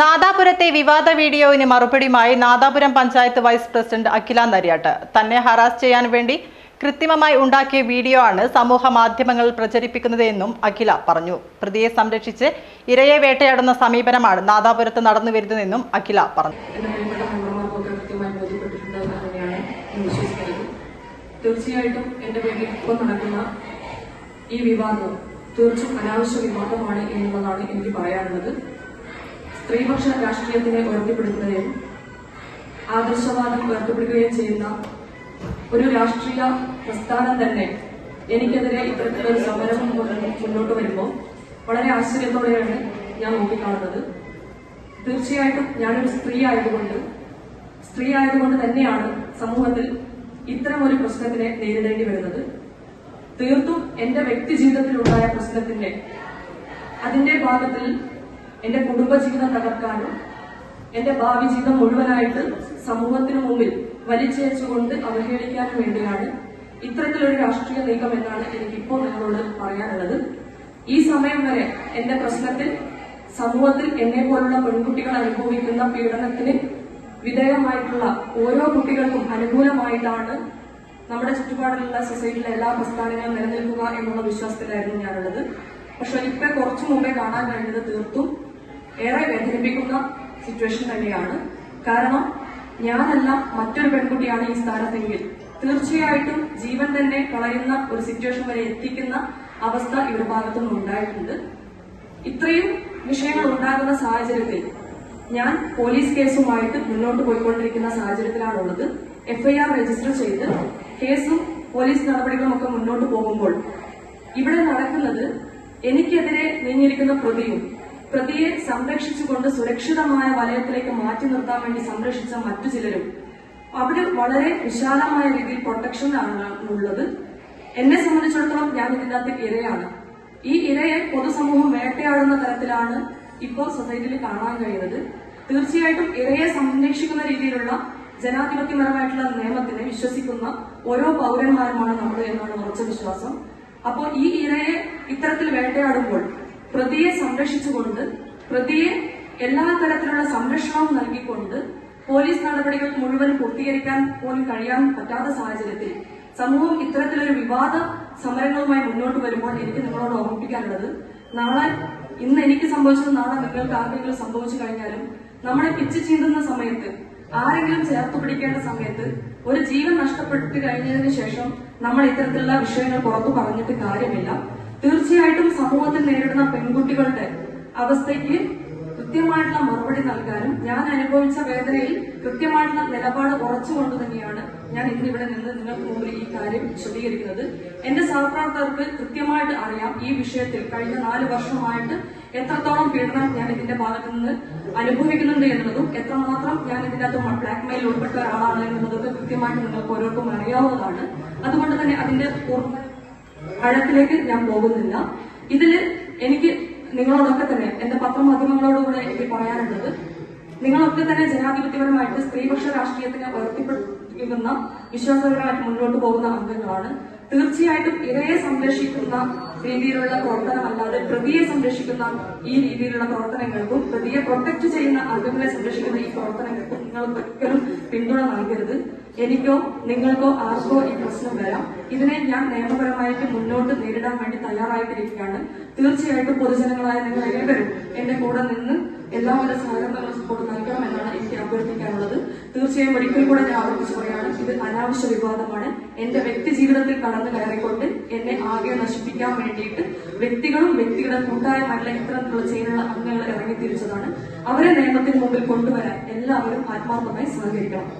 നാദാപുരത്തെ വിവാദ വീഡിയോവിന് മറുപടിയുമായി നാദാപുരം പഞ്ചായത്ത് വൈസ് പ്രസിഡന്റ് അഖില നരിയാട്ട്. തന്നെ ഹറാസ് ചെയ്യാൻ വേണ്ടി കൃത്രിമമായി ഉണ്ടാക്കിയ വീഡിയോ ആണ് സമൂഹ മാധ്യമങ്ങളിൽ പ്രചരിപ്പിക്കുന്നതെന്നും അഖില പറഞ്ഞു. പ്രതിയെ സംരക്ഷിച്ച് ഇരയെ വേട്ടയാടുന്ന സമീപനമാണ് നാദാപുരത്ത് നടന്നു വരുന്നതെന്നും അഖില പറഞ്ഞു. തീർച്ചയായിട്ടും എന്റെ പേരിൽ ഇപ്പോൾ നടക്കുന്ന ഈ വിവാദം തീർച്ചും അനാവശ്യ വിവാദമാണ് എന്നുള്ളതാണ് എനിക്ക് പറയാനുള്ളത്. സ്ത്രീപക്ഷ രാഷ്ട്രീയത്തിനെ ഉയർത്തിപ്പിടിക്കുകയും ആദർശവാദം ഉയർത്തിപ്പിടിക്കുകയും ചെയ്യുന്ന ഒരു രാഷ്ട്രീയ പ്രസ്ഥാനം തന്നെ എനിക്കെതിരെ ഇത്തരത്തിലൊരു സമരം മുന്നോട്ട് വരുമ്പോൾ വളരെ ആശ്ചര്യത്തോടെയാണ് ഞാൻ നോക്കിക്കാണുന്നത്. തീർച്ചയായിട്ടും ഞാനൊരു സ്ത്രീ ആയതുകൊണ്ട് സ്ത്രീ ആയതുകൊണ്ട് തന്നെയാണ് സമൂഹത്തിൽ ഇത്തരം ഒരു പ്രശ്നത്തിനെ നേരിടേണ്ടി വരുന്നത്. തീർത്തും എന്റെ വ്യക്തി ജീവിതത്തിലുണ്ടായ പ്രശ്നത്തിന്റെ അതിന്റെ ഭാഗത്തിൽ എന്റെ കുടുംബജീവിതം തകർക്കാനും എന്റെ ഭാവി ജീവിതം മുഴുവനായിട്ട് സമൂഹത്തിന് മുമ്പിൽ വലിച്ചേച്ചുകൊണ്ട് അവഹേളിക്കാനും വേണ്ടിയാണ് ഇത്തരത്തിലൊരു രാഷ്ട്രീയ നീക്കം എന്നാണ് എനിക്കിപ്പോൾ നിങ്ങളോട് പറയാനുള്ളത്. ഈ സമയം വരെ എന്റെ പ്രശ്നത്തിൽ സമൂഹത്തിൽ എന്നെ പോലുള്ള പെൺകുട്ടികൾ അനുഭവിക്കുന്ന പീഡനത്തിന് വിധേയമായിട്ടുള്ള ഓരോ കുട്ടികൾക്കും അനുകൂലമായിട്ടാണ് നമ്മുടെ ചുറ്റുപാടിലുള്ള സൊസൈറ്റിയിലെ എല്ലാ പ്രസ്ഥാനങ്ങളും നിലനിൽക്കുക എന്നുള്ള വിശ്വാസത്തിലായിരുന്നു ഞാനുള്ളത്. പക്ഷെ ഇപ്പൊ കുറച്ചു മുമ്പേ കാണാൻ കഴിഞ്ഞത് തീർത്തും ഏറെ വേദനിപ്പിക്കുന്ന സിറ്റുവേഷൻ തന്നെയാണ്. കാരണം ഞാനല്ല മറ്റൊരു പെൺകുട്ടിയാണ് ഈ സ്ഥാനത്തെങ്കിൽ തീർച്ചയായിട്ടും ജീവൻ തന്നെ കളയുന്ന ഒരു സിറ്റുവേഷൻ വരെ എത്തിക്കുന്ന അവസ്ഥ ഇവരുടെ ഭാഗത്തുനിന്ന് ഉണ്ടായിട്ടുണ്ട്. ഇത്രയും വിഷയങ്ങൾ ഉണ്ടാകുന്ന സാഹചര്യത്തിൽ ഞാൻ പോലീസ് കേസുമായിട്ട് മുന്നോട്ട് പോയിക്കൊണ്ടിരിക്കുന്ന സാഹചര്യത്തിലാണുള്ളത്. എഫ്ഐആർ രജിസ്റ്റർ ചെയ്ത് കേസും പോലീസ് നടപടികളും ഒക്കെ മുന്നോട്ട് പോകുമ്പോൾ ഇവിടെ നടക്കുന്നത് എനിക്കെതിരെ നീങ്ങിയിരിക്കുന്ന പ്രതിയും പ്രതിയെ സംരക്ഷിച്ചുകൊണ്ട് സുരക്ഷിതമായ വലയത്തിലേക്ക് മാറ്റി നിർത്താൻ വേണ്ടി സംരക്ഷിച്ച മറ്റു ചിലരും അവിടെ വളരെ വിശാലമായ രീതിയിൽ പ്രൊട്ടക്ഷൻ ആണ് ഉള്ളത് എന്നെ സംബന്ധിച്ചിടത്തോളം ഞാൻ ഇതിനകത്ത് ഇരയാണ്. ഈ ഇരയെ പൊതുസമൂഹം വേട്ടയാടുന്ന തരത്തിലാണ് ഇപ്പോൾ സൊസൈറ്റിയിൽ കാണാൻ കഴിയുന്നത്. തീർച്ചയായിട്ടും ഇരയെ സംരക്ഷിക്കുന്ന രീതിയിലുള്ള ജനാധിപത്യപരമായിട്ടുള്ള നിയമത്തിനെ വിശ്വസിക്കുന്ന ഓരോ പൗരന്മാരുമാണ് നമ്മൾ എന്നാണ് ഉറച്ച വിശ്വാസം. അപ്പോൾ ഈ ഇരയെ ഇത്തരത്തിൽ വേട്ടയാടുമ്പോൾ പ്രതിയെ സംരക്ഷിച്ചുകൊണ്ട് പ്രതിയെ എല്ലാ തരത്തിലുള്ള സംരക്ഷണവും നൽകിക്കൊണ്ട് പോലീസ് നടപടികൾ മുഴുവൻ പൂർത്തീകരിക്കാൻ പോലും കഴിയാൻ പറ്റാത്ത സാഹചര്യത്തിൽ സമൂഹം ഇത്തരത്തിലൊരു വിവാദ സമരങ്ങളുമായി മുന്നോട്ട് വരുമ്പോൾ എനിക്ക് നിങ്ങളോട് ഓർമ്മിപ്പിക്കാനുള്ളത് നാളെ ഇന്ന് എനിക്ക് സംഭവിച്ചത് നാളെ നിങ്ങൾക്ക് ആർക്കെങ്കിലും സംഭവിച്ചു കഴിഞ്ഞാലും നമ്മളെ പിച്ച് ചീന്തുന്ന സമയത്ത് ആരെങ്കിലും ചേർത്ത് പിടിക്കേണ്ട സമയത്ത് ഒരു ജീവൻ നഷ്ടപ്പെട്ടു കഴിഞ്ഞതിന് ശേഷം നമ്മൾ ഇത്തരത്തിലുള്ള വിഷയങ്ങൾ പുറത്തു പറഞ്ഞിട്ട് കാര്യമില്ല. തീർച്ചയായിട്ടും സമൂഹത്തിൽ നേരിടുന്ന പെൺകുട്ടികളുടെ അവസ്ഥയ്ക്ക് കൃത്യമായിട്ടുള്ള മറുപടി നൽകാനും ഞാൻ അനുഭവിച്ച വേദനയിൽ കൃത്യമായിട്ടുള്ള നിലപാട് ഉറച്ചുകൊണ്ട് തന്നെയാണ് ഞാൻ ഇന്ന് ഇവിടെ നിന്ന് നിങ്ങൾക്ക് മുമ്പിൽ ഈ കാര്യം വിശദീകരിക്കുന്നത്. എന്റെ സഹപ്രവർത്തകർക്ക് കൃത്യമായിട്ട് അറിയാം ഈ വിഷയത്തിൽ കഴിഞ്ഞ നാല് വർഷമായിട്ട് എത്രത്തോളം പീഡനം ഞാൻ ഇതിന്റെ ഭാഗത്ത് നിന്ന് അനുഭവിക്കുന്നുണ്ട് എന്നതും എത്രമാത്രം ഞാൻ ഇതിനകത്ത് ബ്ലാക്ക് മെയിൽ ഉൾപ്പെട്ട ഒരാളാണ് എന്നുള്ളതൊക്കെ കൃത്യമായിട്ട് നിങ്ങൾക്ക് ഓരോരുത്തർക്കും അറിയാവുന്നതാണ്. അതുകൊണ്ട് തന്നെ അതിന്റെ ആഴത്തിലേക്ക് ഞാൻ പോകുന്നില്ല. ഇതിൽ എനിക്ക് നിങ്ങളോടൊക്കെ തന്നെ എന്റെ പത്രമാധ്യമങ്ങളോടുകൂടെ എനിക്ക് പറയാനുള്ളത് നിങ്ങളൊക്കെ തന്നെ ജനാധിപത്യപരമായിട്ട് സ്ത്രീപക്ഷ രാഷ്ട്രീയത്തിനെ ഉയർത്തിപ്പിടിക്കുന്ന വിശ്വാസപരമായിട്ട് മുന്നോട്ട് പോകുന്ന അംഗങ്ങളാണ്. തീർച്ചയായിട്ടും ഇരയെ സംരക്ഷിക്കുന്ന രീതിയിലുള്ള പ്രവർത്തനമല്ലാതെ പ്രതിയെ സംരക്ഷിക്കുന്ന ഈ രീതിയിലുള്ള പ്രവർത്തനങ്ങൾക്കും പ്രതിയെ പ്രൊട്ടക്ട് ചെയ്യുന്ന അംഗങ്ങളെ സംരക്ഷിക്കുന്ന ഈ പ്രവർത്തനങ്ങൾക്കും നിങ്ങൾ ഒരിക്കലും പിന്തുണ നൽകരുത്. എനിക്കോ നിങ്ങൾക്കോ ആർക്കോ ഈ പ്രശ്നം വരാം. ഇതിനെ ഞാൻ നിയമപരമായിട്ട് മുന്നോട്ട് നേരിടാൻ വേണ്ടി തയ്യാറായിട്ടിരിക്കുകയാണ്. തീർച്ചയായിട്ടും പൊതുജനങ്ങളായ നിങ്ങൾ ഏവരും എന്റെ കൂടെ നിന്ന് എല്ലാവിധ സഹകരണങ്ങളും സപ്പോർട്ട് നൽകണം എന്നാണ് എനിക്ക് അഭ്യർത്ഥിക്കാനുള്ളത്. തീർച്ചയായും ഒരിക്കൽ കൂടെ ഞാൻ ആവർത്തിച്ചു പറയാണ് ഇത് അനാവശ്യ വിവാദമാണ്. എന്റെ വ്യക്തി ജീവിതത്തിൽ കടന്നു കയറിക്കൊണ്ട് എന്നെ ആകെ നശിപ്പിക്കാൻ വേണ്ടിയിട്ട് വ്യക്തികളും വ്യക്തികളുടെ കൂട്ടായ്മല്ല ഇത്തരത്തിലുള്ള ചെയ്യാനുള്ള അംഗങ്ങൾ ഇറങ്ങിത്തിരിച്ചതാണ്. അവരെ നിയമത്തിന് മുമ്പിൽ കൊണ്ടുവരാൻ എല്ലാവരും ആത്മാർത്ഥമായി സഹകരിക്കണം.